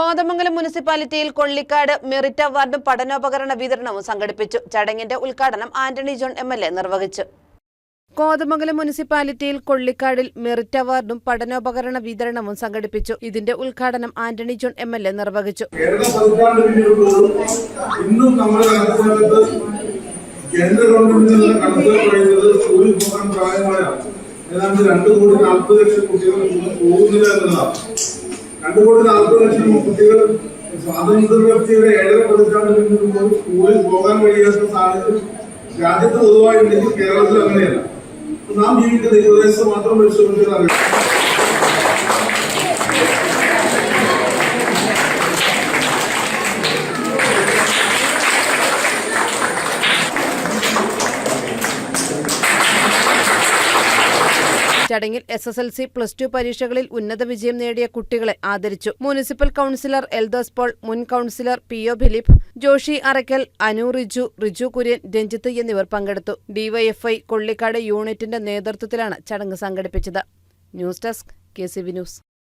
കോതമംഗലം മുനിസിപ്പാലിറ്റിയിൽ കൊള്ളിക്കാട് മെറിറ്റ് അവാർഡും പഠനോപകരണ വിതരണവും സംഘടിപ്പിച്ചു. ചടങ്ങിന്റെ ഉദ്ഘാടനം Antony John M L A നിർവഹിച്ചു. കോതമംഗലം മുനിസിപ്പാലിറ്റിയിൽ കൊള്ളിക്കാടിൽ മെറിറ്റ് അവാർഡും പഠനോപകരണ വിതരണവും സംഘടിപ്പിച്ചു. ഇതിന്റെ ഉദ്ഘാടനം Antony John M L A നിർവഹിച്ചു. കേന്ദ്ര ഗവൺമെന്റിൽ നിന്ന് കണക്കുകൾ പറയുന്നത് സ്കൂളിൽ പോകാൻ പ്രായമായ ഏതാണ്ട് രണ്ട് കോടി നാൽപ്പത് ലക്ഷം കുട്ടികൾ ഇന്ന് പോകുന്നില്ല എന്നതാണ് രണ്ട് നാൽപ്പത് ലക്ഷം കുട്ടികൾ സ്വാതന്ത്ര്യത്തിന്റെ ഏഴര പതിറ്റാണ്ട് പിന്നിടുമ്പോൾ സ്കൂളിൽ പോകാൻ കഴിയാത്ത സാഹചര്യം രാജ്യത്ത് പൊതുവായിട്ടുണ്ടെങ്കിൽ കേരളത്തിൽ അങ്ങനെയല്ല. നാം ജീവിക്കുന്ന ഈ പ്രദേശത്ത് മാത്രം പരിശോധിച്ചാൽ അറിയാം. ചടങ്ങിൽ S S L C plus two പരീക്ഷകളിൽ ഉന്നത വിജയം നേടിയ കുട്ടികളെ ആദരിച്ചു. മുനിസിപ്പൽ കൌൺസിലർ എൽദോസ് പോൾ മുൻ councillor P O Philip Joshi Arakkal Anu Riju Riju Kurian Ranjith എന്നിവർ പങ്കെടുത്തു. ഡിവൈഎഫ്ഐ കൊള്ളിക്കാട് യൂണിറ്റിന്റെ നേതൃത്വത്തിലാണ് ചടങ്ങ് സംഘടിപ്പിച്ചത്. News desk K C V news.